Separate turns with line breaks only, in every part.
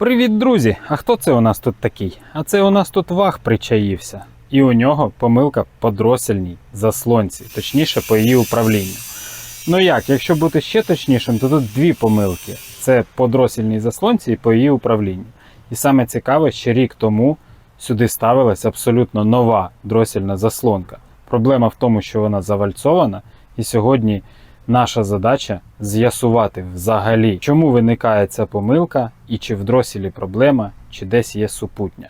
Привіт, друзі! А хто це у нас тут такий? А це у нас тут ваг причаївся. І у нього помилка по дросельній заслонці, точніше по її управлінню. Ну як, якщо бути ще точнішим, то тут дві помилки: це по дросельній заслонці і по її управлінню. І саме цікаве, що рік тому сюди ставилась абсолютно нова дросельна заслонка. Проблема в тому, що вона завальцована, і сьогодні наша задача з'ясувати взагалі, чому виникає ця помилка, і чи в дроселі проблема, чи десь є супутня.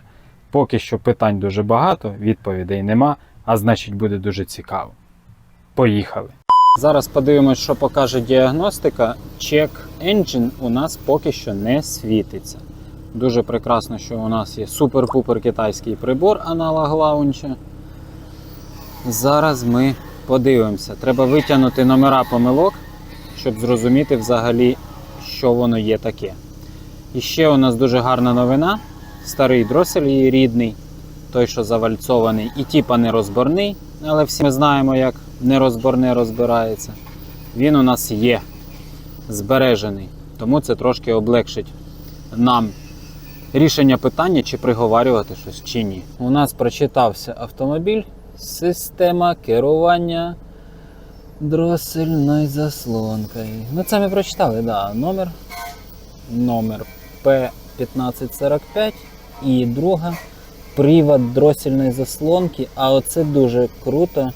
Поки що питань дуже багато, відповідей нема, а значить буде дуже цікаво. Поїхали. Зараз подивимось, що покаже діагностика. Check Engine у нас поки що не світиться. Дуже прекрасно, що у нас є супер-пупер китайський прибор аналог лаунча. Зараз ми подивимося. Треба витягнути номера помилок, щоб зрозуміти взагалі, що воно є таке. І ще у нас дуже гарна новина. Старий дросель її рідний, той, що завальцований, і типа нерозборний, але всі ми знаємо, як нерозборне розбирається. Він у нас є збережений. Тому це трошки облегшить нам рішення питання, чи приговарювати щось чи ні. У нас прочитався автомобіль, система керування дросельною заслонкою. Ну, це ми прочитали, да. Номер, номер P1545 і друга привод дроссельної заслонки. А оце дуже круто.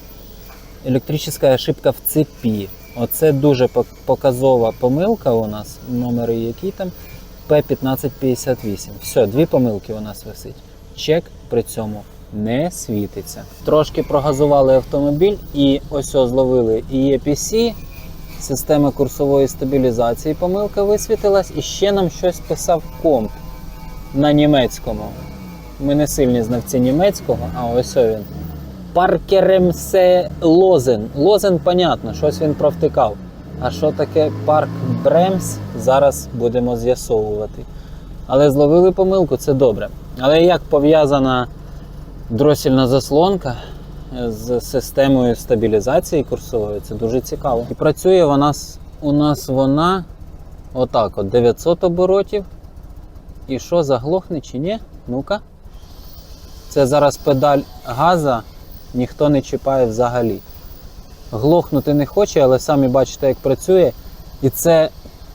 Електрична ошибка в цепі. Оце дуже показова помилка у нас. Номери які там P1558. Все, дві помилки у нас висить. Чек при цьому не світиться. Трошки прогазували автомобіль і ось зловили EPC, система курсової стабілізації. Помилка висвітилась, і ще нам щось писав комп на німецькому. Ми не сильні знавці німецького, а ось він. Паркеремсе Лозен. Лозен, понятно, щось він провтикав. А що таке парк Бремс? Зараз будемо з'ясовувати. Але зловили помилку, це добре. Але як пов'язана дросільна заслонка з системою стабілізації курсової, це дуже цікаво. І працює вона у нас вона отак: от 900 оборотів. І що, заглохне чи ні? Ну-ка. Це зараз педаль газа ніхто не чіпає взагалі. Глохнути не хоче, але самі бачите, як працює. І це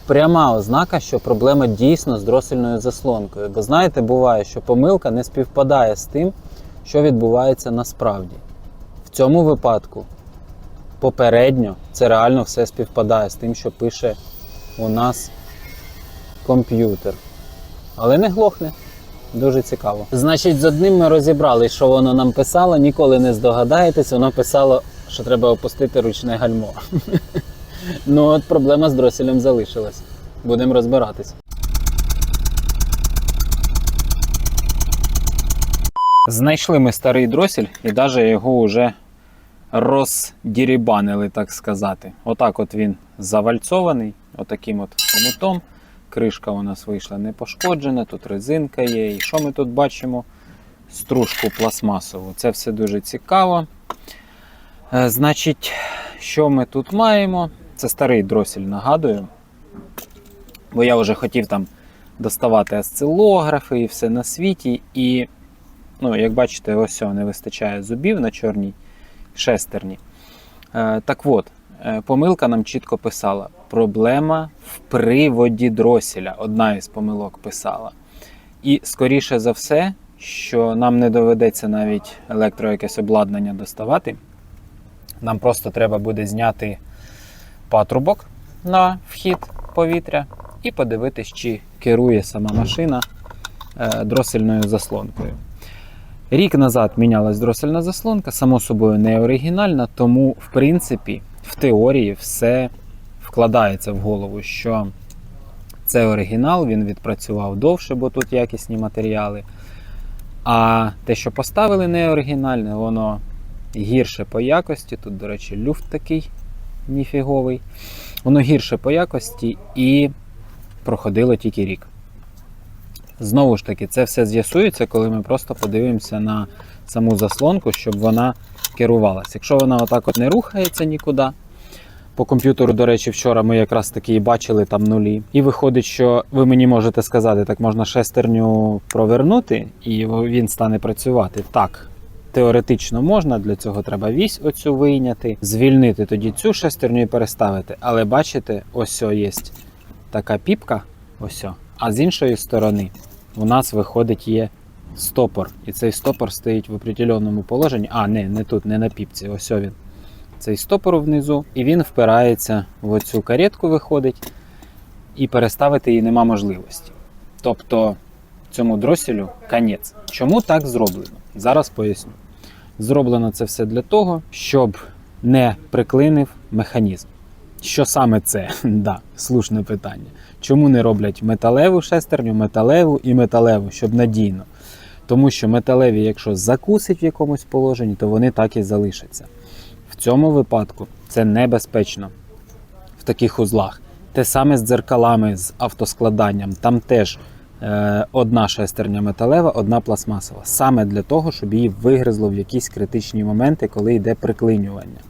пряма ознака, що проблема дійсно з дросельною заслонкою. Бо знаєте, буває, що помилка не співпадає з тим, що відбувається насправді. В цьому випадку попередньо це реально все співпадає з тим, що пише у нас комп'ютер. Але не глохне. Дуже цікаво. Значить, з одним ми розібрали, що воно нам писало, ніколи не здогадаєтесь, воно писало, що треба опустити ручне гальмо. ну от проблема з дроселем залишилась. Будемо розбиратись. Знайшли ми старий дросель і навіть його вже роздірібанили, так сказати. Отак от він завальцований, отаким от хомутом. Кришка у нас вийшла не пошкоджена, тут резинка є. І що ми тут бачимо? Стружку пластмасову. Це все дуже цікаво. Е, Значить, що ми тут маємо? Це старий дросель, нагадую. Бо я вже хотів там доставати осцилографи і все на світі. І, ну, як бачите, ось не вистачає зубів на чорній шестерні. Е, так от, е, помилка нам чітко писала: проблема в приводі дроселя. Одна із помилок писала. І скоріше за все, що нам не доведеться навіть електро якесь обладнання доставати. Нам просто треба буде зняти патрубок на вхід повітря і подивитись, чи керує сама машина е, дросельною заслонкою. Рік назад мінялась дросельна заслонка, само собою не оригінальна, тому, в принципі, в теорії все вкладається в голову, що це оригінал, він відпрацював довше, бо тут якісні матеріали. А те, що поставили не оригінальне, воно гірше по якості. Тут, до речі, люфт такий ніфіговий. Воно гірше по якості і проходило тільки рік. Знову ж таки, це все з'ясується, коли ми просто подивимося на саму заслонку, щоб вона керувалася. Якщо вона отак от не рухається нікуди, По комп'ютеру, до речі, вчора ми якраз таки і бачили там нулі. І виходить, що ви мені можете сказати, так можна шестерню провернути, і він стане працювати. Так, теоретично можна, для цього треба вісь оцю вийняти, звільнити тоді цю шестерню і переставити. Але бачите, ось є така піпка, ось а з іншої сторони у нас виходить є стопор. І цей стопор стоїть в определеному положенні. А, не, не тут, не на піпці, ось він. Цей стопор внизу, і він впирається в оцю каретку, виходить, і переставити її нема можливості. Тобто цьому дроселю конець. Чому так зроблено? Зараз поясню. Зроблено це все для того, щоб не приклинив механізм. Що саме це? да, слушне питання. Чому не роблять металеву шестерню, металеву і металеву, щоб надійно? Тому що металеві, якщо закусить в якомусь положенні, то вони так і залишаться. В цьому випадку це небезпечно в таких узлах. Те саме з дзеркалами, з автоскладанням. Там теж е, одна шестерня металева, одна пластмасова. Саме для того, щоб її вигризло в якісь критичні моменти, коли йде приклинювання.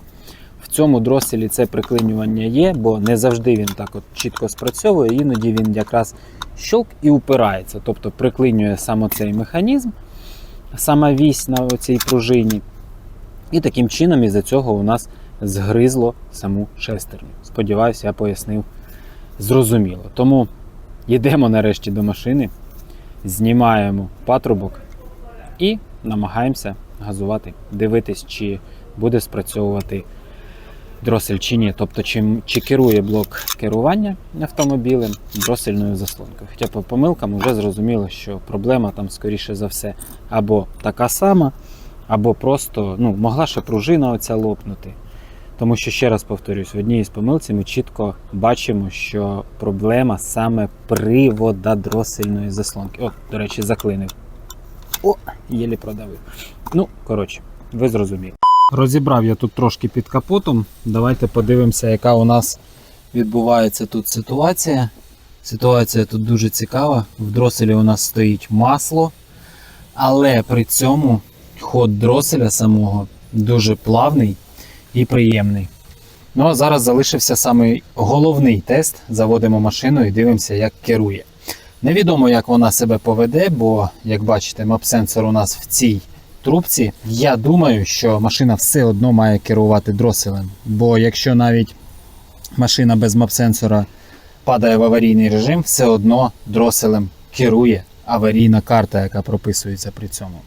Цьому дроселі це приклинювання є, бо не завжди він так от чітко спрацьовує, іноді він якраз щелк і упирається. Тобто приклинює саме цей механізм, сама вісь на цій пружині. І таким чином із-за цього у нас згризло саму шестерню. Сподіваюся, я пояснив зрозуміло. Тому йдемо нарешті до машини, знімаємо патрубок і намагаємося газувати, дивитись, чи буде спрацьовувати дросель чи ні. Тобто, чи, чи керує блок керування автомобілем дросельною заслонкою. Хоча по помилкам вже зрозуміло, що проблема там, скоріше за все, або така сама, або просто ну, могла ще пружина оця лопнути. Тому що, ще раз повторюсь, в одній із помилці ми чітко бачимо, що проблема саме привода дросельної заслонки. О, до речі, заклинив. О, єлі продавив. Ну, коротше, ви зрозуміли. Розібрав я тут трошки під капотом. Давайте подивимося, яка у нас відбувається тут ситуація. Ситуація тут дуже цікава. В дроселі у нас стоїть масло, але при цьому ход дроселя самого дуже плавний і приємний. Ну а зараз залишився самий головний тест. Заводимо машину і дивимося, як керує. Невідомо, як вона себе поведе, бо, як бачите, мап-сенсор у нас в цій трубці. Я думаю, що машина все одно має керувати дроселем. Бо якщо навіть машина без мап-сенсора падає в аварійний режим, все одно дроселем керує аварійна карта, яка прописується при цьому.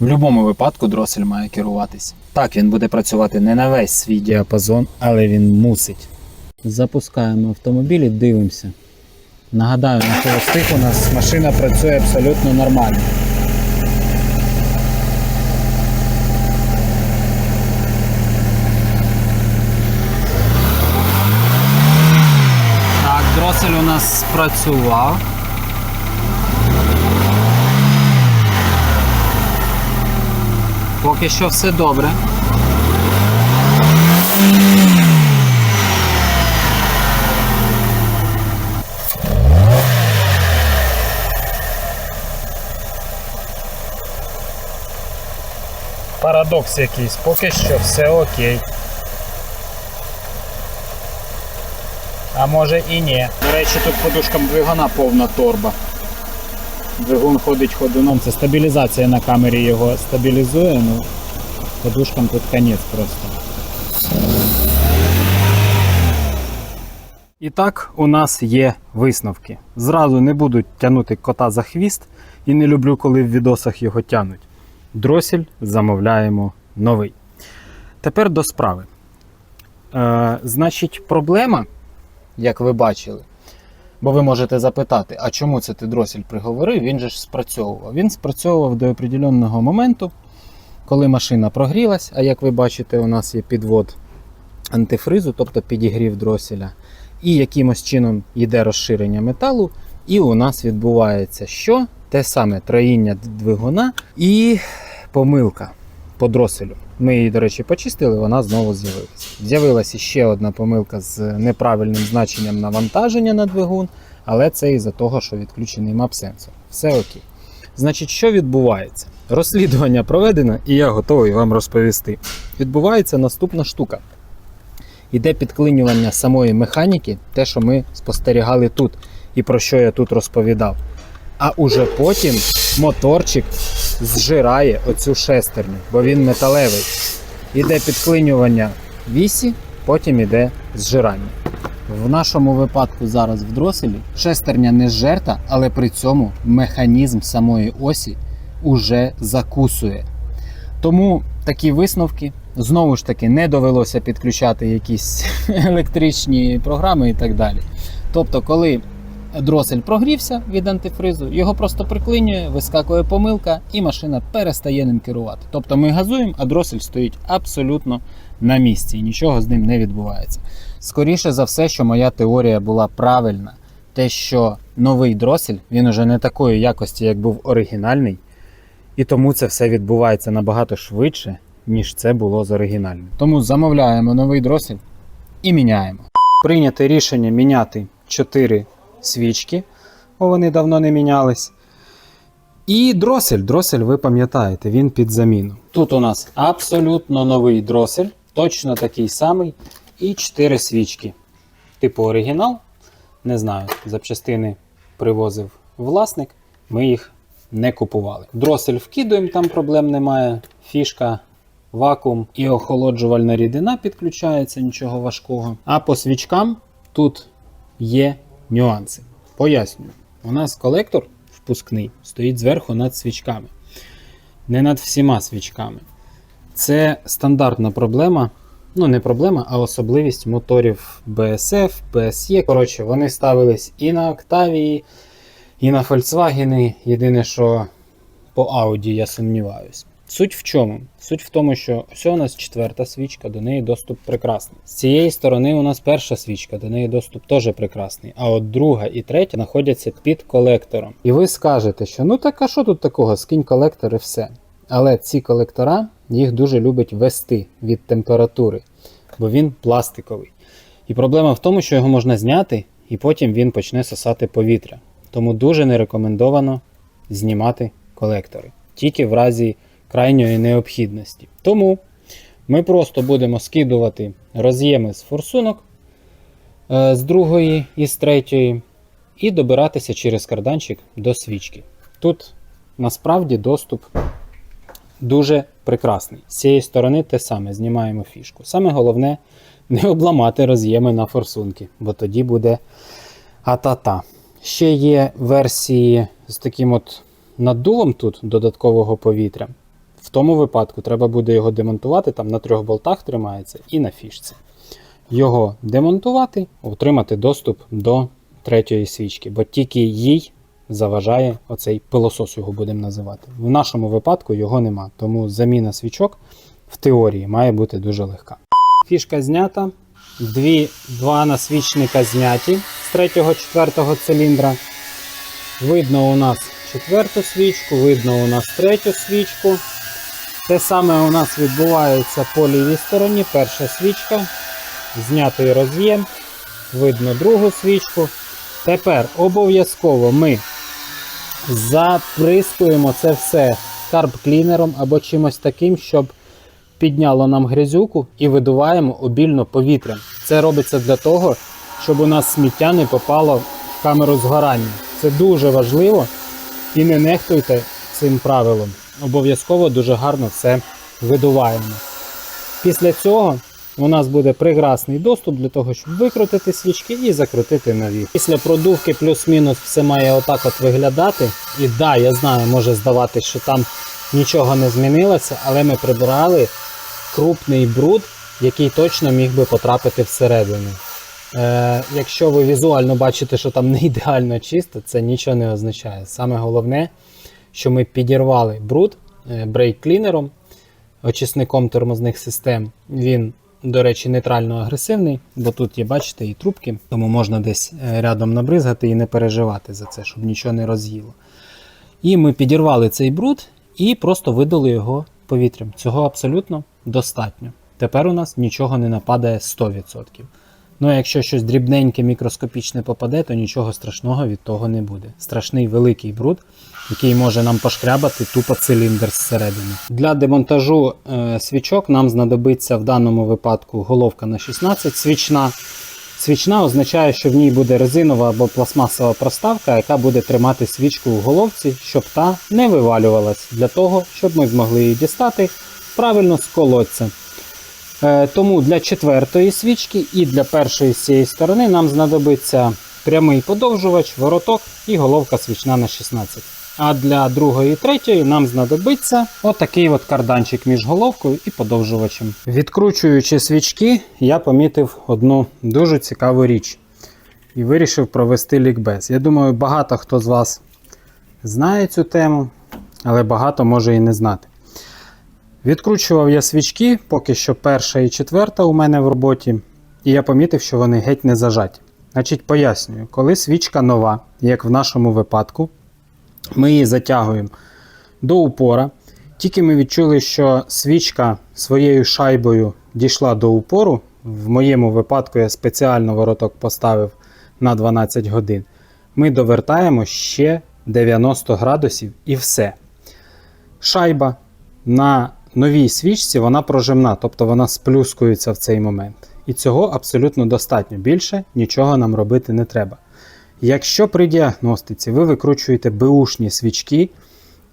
В будь-якому випадку дросель має керуватись. Так, він буде працювати не на весь свій діапазон, але він мусить. Запускаємо автомобіль і дивимося. Нагадаю, на холостих у нас машина працює абсолютно нормально. Так, у нас спрацював. Поки що все добре. Парадокс якийсь, поки що все окей. А може і ні. До речі, тут подушкам двигуна повна торба. Двигун ходить ходуном. Це стабілізація на камері його стабілізує, ну подушкам тут конець просто. І так, у нас є висновки. Зразу не буду тягнути кота за хвіст і не люблю, коли в відосах його тянуть. Дросель замовляємо новий. Тепер до справи. Е, значить, проблема, як ви бачили, Бо ви можете запитати, а чому це ти дросель приговорив? Він же ж спрацьовував. Він спрацьовував до определенного моменту, коли машина прогрілась, а як ви бачите, у нас є підвод антифризу, тобто підігрів дроселя, і якимось чином йде розширення металу, і у нас відбувається що? Те саме троїння двигуна і помилка по дроселю. Ми її, до речі, почистили, вона знову з'явилася. З'явилася ще одна помилка з неправильним значенням навантаження на двигун, але це із-за того, що відключений мап-сенсор. Все окей. Значить, що відбувається? Розслідування проведено, і я готовий вам розповісти. Відбувається наступна штука. йде підклинювання самої механіки, те, що ми спостерігали тут, і про що я тут розповідав. А уже потім моторчик зжирає оцю шестерню, бо він металевий. Іде підклинювання вісі, потім іде зжирання. В нашому випадку зараз в дроселі шестерня не зжерта, але при цьому механізм самої осі уже закусує. Тому такі висновки. Знову ж таки, не довелося підключати якісь електричні програми і так далі. Тобто, коли дросель прогрівся від антифризу, його просто приклинює, вискакує помилка, і машина перестає ним керувати. Тобто ми газуємо, а дросель стоїть абсолютно на місці і нічого з ним не відбувається. Скоріше за все, що моя теорія була правильна. Те, що новий дросель він уже не такої якості, як був оригінальний, і тому це все відбувається набагато швидше, ніж це було з оригінальним. Тому замовляємо новий дросель і міняємо. Прийняте рішення міняти 4 свічки, бо вони давно не мінялись. І дросель. Дросель, ви пам'ятаєте, він під заміну. Тут у нас абсолютно новий дросель, точно такий самий. І 4 свічки. Типу оригінал. Не знаю, запчастини привозив власник, ми їх не купували. Дросель вкидуємо, там проблем немає. Фішка, вакуум і охолоджувальна рідина підключається, нічого важкого. А по свічкам тут є нюанси. Пояснюю. У нас колектор впускний стоїть зверху над свічками. Не над всіма свічками. Це стандартна проблема. Ну, не проблема, а особливість моторів BSF, BSE. Коротше, вони ставились і на Octavia, і на Volkswagen. Єдине, що по Audi я сумніваюсь. Суть в чому? Суть в тому, що ось у нас четверта свічка, до неї доступ прекрасний. З цієї сторони у нас перша свічка, до неї доступ теж прекрасний. А от друга і третя знаходяться під колектором. І ви скажете, що ну так а що тут такого? Скинь колектор і все. Але ці колектора їх дуже любить вести від температури, бо він пластиковий. І проблема в тому, що його можна зняти, і потім він почне сосати повітря. Тому дуже не рекомендовано знімати колектори, тільки в разі крайньої необхідності. Тому ми просто будемо скидувати роз'єми з форсунок е, з другої і з третьої, і добиратися через карданчик до свічки. Тут насправді доступ дуже прекрасний. З цієї сторони те саме, знімаємо фішку. Саме головне не обламати роз'єми на форсунки, бо тоді буде а-та-та. Ще є версії з таким от наддувом тут додаткового повітря. В тому випадку треба буде його демонтувати, там на трьох болтах тримається і на фішці. Його демонтувати, отримати доступ до третьої свічки, бо тільки їй заважає оцей пилосос, його будемо називати. В нашому випадку його нема, тому заміна свічок в теорії має бути дуже легка. Фішка знята, дві, два насвічника зняті з 3-4 циліндра. Видно у нас четверту свічку, видно у нас третю свічку. Те саме у нас відбувається по лівій стороні. Перша свічка, знятий роз'єм, видно другу свічку. Тепер обов'язково ми заприскуємо це все карб-клінером або чимось таким, щоб підняло нам грязюку і видуваємо обільно повітрям. Це робиться для того, щоб у нас сміття не попало в камеру згорання. Це дуже важливо і не нехтуйте цим правилом. Обов'язково дуже гарно все видуваємо. Після цього у нас буде прекрасний доступ для того, щоб викрутити свічки і закрутити нові. Після продувки плюс-мінус все має отак от виглядати. І да, я знаю, може здавати, що там нічого не змінилося, але ми прибрали крупний бруд, який точно міг би потрапити всередину. Е, якщо ви візуально бачите, що там не ідеально чисто, це нічого не означає. Саме головне, що ми підірвали бруд брейк-клінером, очисником тормозних систем. Він, до речі, нейтрально агресивний, бо тут є, бачите, і трубки, тому можна десь е, рядом набризгати і не переживати за це, щоб нічого не роз'їло. І ми підірвали цей бруд і просто видали його повітрям. Цього абсолютно достатньо. Тепер у нас нічого не нападає 100%.
Ну, а якщо щось дрібненьке, мікроскопічне попаде, то нічого страшного від того не буде. Страшний великий бруд, який може нам пошкрябати тупо циліндр зсередини. Для демонтажу е, свічок нам знадобиться в даному випадку головка на 16 свічна. Свічна означає, що в ній буде резинова або пластмасова проставка, яка буде тримати свічку в головці, щоб та не вивалювалась, для того, щоб ми змогли її дістати правильно з колодця. Е, Тому для четвертої свічки і для першої з цієї сторони нам знадобиться прямий подовжувач, вороток і головка свічна на 16. А для другої і третьої нам знадобиться отакий от карданчик між головкою і подовжувачем. Відкручуючи свічки, я помітив одну дуже цікаву річ і вирішив провести лікбез. Я думаю, багато хто з вас знає цю тему, але багато може і не знати. Відкручував я свічки, поки що перша і четверта у мене в роботі, і я помітив, що вони геть не зажаті. Значить, пояснюю, коли свічка нова, як в нашому випадку, ми її затягуємо до упора. Тільки ми відчули, що свічка своєю шайбою дійшла до упору. В моєму випадку я спеціально вороток поставив на 12 годин. Ми довертаємо ще 90 градусів і все. Шайба на новій свічці вона прожимна, тобто вона сплюскується в цей момент. І цього абсолютно достатньо. Більше нічого нам робити не треба. Якщо при діагностиці ви викручуєте беушні свічки,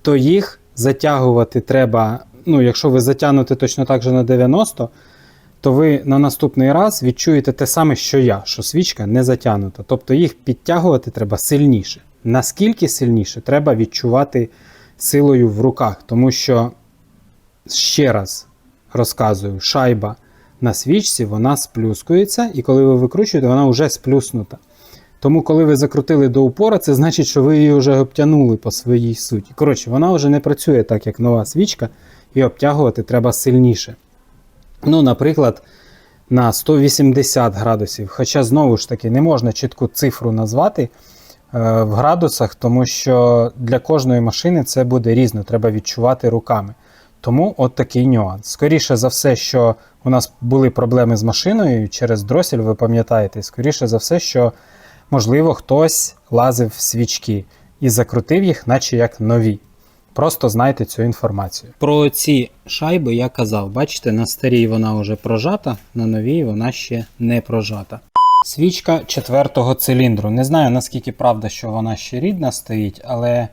то їх затягувати треба. Ну, якщо ви затягнете точно так же на 90, то ви на наступний раз відчуєте те саме, що я, що свічка не затягнута. Тобто їх підтягувати треба сильніше. Наскільки сильніше, треба відчувати силою в руках, тому що ще раз розказую, шайба на свічці вона сплюскується, і коли ви викручуєте, вона вже сплюснута. Тому, коли ви закрутили до упора, це значить, що ви її вже обтянули по своїй суті. Коротше, вона вже не працює так, як нова свічка, і обтягувати треба сильніше. Ну, наприклад, на 180 градусів. Хоча, знову ж таки, не можна чітку цифру назвати е, в градусах, тому що для кожної машини це буде різно, треба відчувати руками. Тому от такий нюанс. Скоріше за все, що у нас були проблеми з машиною через дросель, ви пам'ятаєте, скоріше за все, що можливо хтось лазив в свічки і закрутив їх, наче як нові. Просто знайте цю інформацію. Про ці шайби я казав, бачите, на старій вона вже прожата, на новій вона ще не прожата. Свічка четвертого циліндру. Не знаю наскільки правда, що вона ще рідна стоїть, але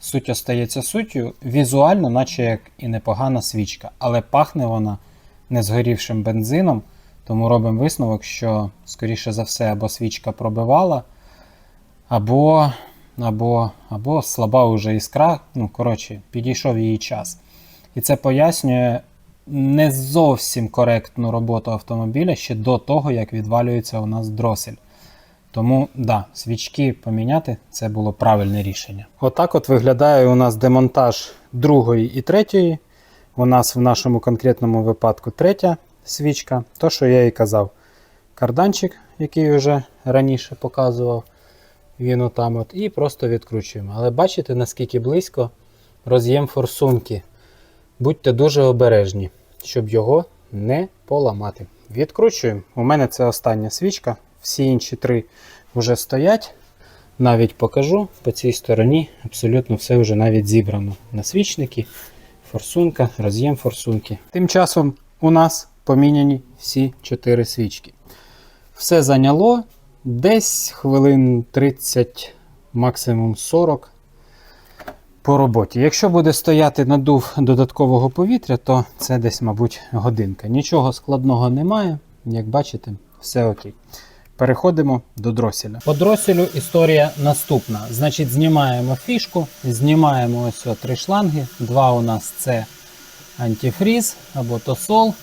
суть остається суттю. Візуально, наче як і непогана свічка, але пахне вона не згорівшим бензином. Тому робимо висновок, що, скоріше за все, або свічка пробивала, або, або, або слаба уже іскра. Ну, коротше, підійшов її час. І це пояснює не зовсім коректну роботу автомобіля ще до того, як відвалюється у нас дросель. Тому, да, свічки поміняти це було правильне рішення. Отак от виглядає у нас демонтаж другої і третьої. У нас в нашому конкретному випадку третя свічка. То, що я і казав, карданчик, який вже раніше показував, він отам от, і просто відкручуємо. Але бачите, наскільки близько роз'єм форсунки. Будьте дуже обережні, щоб його не поламати. Відкручуємо. У мене це остання свічка. Всі інші три вже стоять. Навіть покажу по цій стороні абсолютно все вже навіть зібрано. Насвічники, форсунка, роз'єм форсунки. Тим часом у нас поміняні всі чотири свічки. Все зайняло десь хвилин 30, максимум 40 по роботі. Якщо буде стояти надув додаткового повітря, то це десь, мабуть, годинка. Нічого складного немає. Як бачите, все окей. Переходимо до дроселя. По дроселю історія наступна. Значить, знімаємо фішку, знімаємо ось три шланги. Два у нас це антифріз або тосол.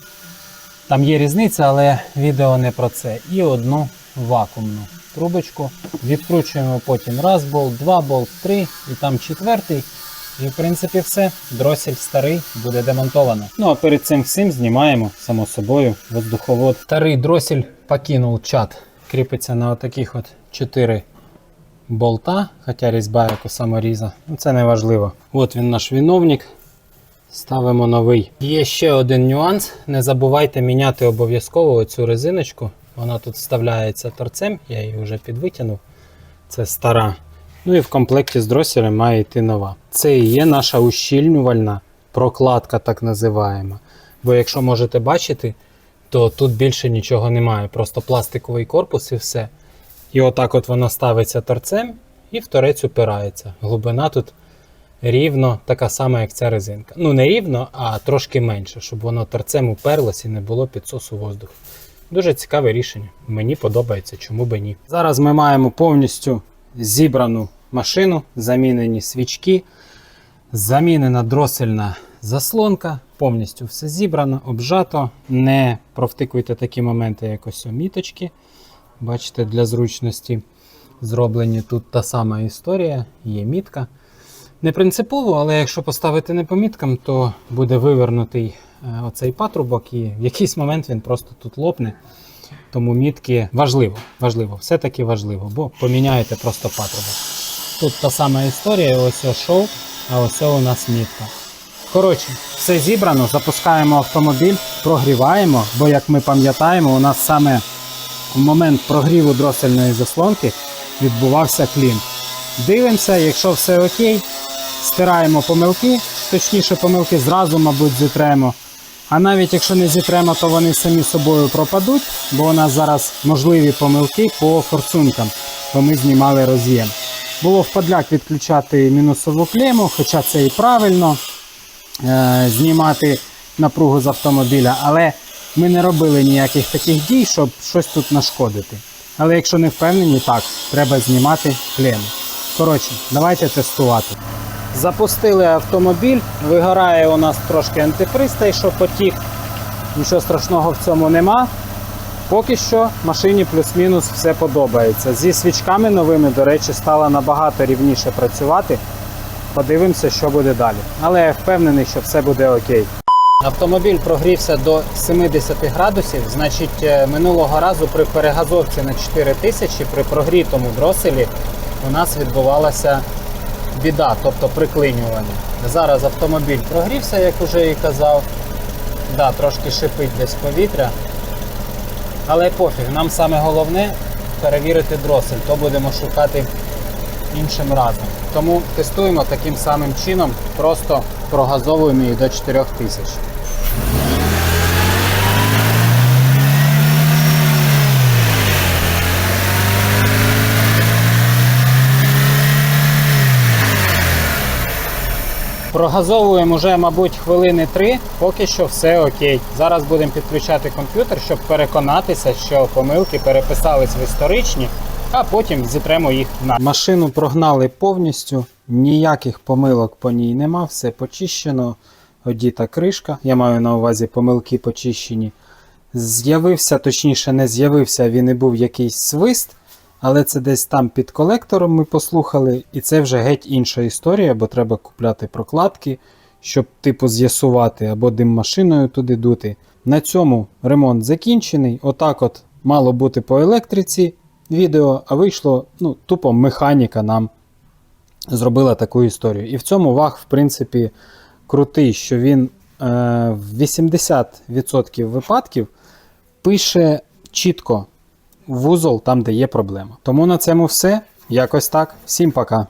Там є різниця, але відео не про це. І одну вакуумну трубочку. Відкручуємо потім раз болт, два болт, три і там четвертий. І в принципі все. Дросель старий буде демонтовано. Ну а перед цим всім знімаємо, само собою, воздуховод. Старий дросель покинув чат. Кріпиться на отаких от 4 болта, хоча різьба як у саморіза. Ну це не важливо. От він наш віновник. Ставимо новий. Є ще один нюанс. Не забувайте міняти обов'язково цю резиночку Вона тут вставляється торцем, я її вже підвитягнув. Це стара. Ну і в комплекті з дроселем має йти нова. Це і є наша ущільнювальна прокладка, так називаємо. Бо якщо можете бачити, то тут більше нічого немає. Просто пластиковий корпус і все. І отак от воно ставиться торцем і в торець упирається. Глибина тут рівно така сама, як ця резинка. Ну, не рівно, а трошки менше, щоб воно торцем уперлось і не було підсосу воздуху. Дуже цікаве рішення. Мені подобається, чому би ні. Зараз ми маємо повністю зібрану машину, замінені свічки, замінена дросельна заслонка, повністю все зібрано, обжато. Не провтикуйте такі моменти, як ось міточки. Бачите, для зручності зроблені тут та сама історія, є мітка. Не принципово, але якщо поставити не по міткам, то буде вивернутий е, оцей патрубок, і в якийсь момент він просто тут лопне. Тому мітки важливо, важливо, все-таки важливо, бо поміняєте просто патрубок. Тут та сама історія, ось ось шов, а ось у нас мітка. Коротше, все зібрано, запускаємо автомобіль, прогріваємо, бо як ми пам'ятаємо, у нас саме в момент прогріву дросельної заслонки відбувався клін. Дивимося, якщо все окей, стираємо помилки, точніше помилки зразу, мабуть, зітремо. А навіть якщо не зітремо, то вони самі собою пропадуть, бо у нас зараз можливі помилки по форсункам, бо ми знімали роз'єм. Було вподляк відключати мінусову клему, хоча це і правильно е, знімати напругу з автомобіля, але ми не робили ніяких таких дій, щоб щось тут нашкодити. Але якщо не впевнені, так, треба знімати клему. Коротше, давайте тестувати. Запустили автомобіль, вигорає у нас трошки антифриз, той, що потік. Нічого страшного в цьому нема. Поки що машині плюс-мінус все подобається. Зі свічками новими, до речі, стало набагато рівніше працювати. Подивимося, що буде далі. Але я впевнений, що все буде окей. Автомобіль прогрівся до 70 градусів. Значить, е, минулого разу при перегазовці на 4000 при прогрітому дроселі у нас відбувалася біда, тобто приклинювання. Зараз автомобіль прогрівся, як уже і казав. Да, трошки шипить десь повітря. Але пофіг, нам саме головне перевірити дросель, то будемо шукати іншим разом. Тому тестуємо таким самим чином, просто прогазовуємо її до 4000. Прогазовуємо вже, мабуть, хвилини 3, поки що все окей. Зараз будемо підключати комп'ютер, щоб переконатися, що помилки переписались в історичні, а потім зітремо їх на. Машину прогнали повністю, ніяких помилок по ній нема, все почищено. Одіта кришка, я маю на увазі помилки почищені. З'явився, точніше, не з'явився, він і був якийсь свист, але це десь там під колектором ми послухали, і це вже геть інша історія, бо треба купляти прокладки, щоб типу з'ясувати або дим машиною туди дути. На цьому ремонт закінчений. Отак от мало бути по електриці відео, а вийшло ну, тупо механіка нам зробила таку історію. І в цьому ваг, в принципі, крутий, що він е, в 80% випадків пише чітко вузол там, де є проблема. Тому на цьому все. Якось так. Всім пока.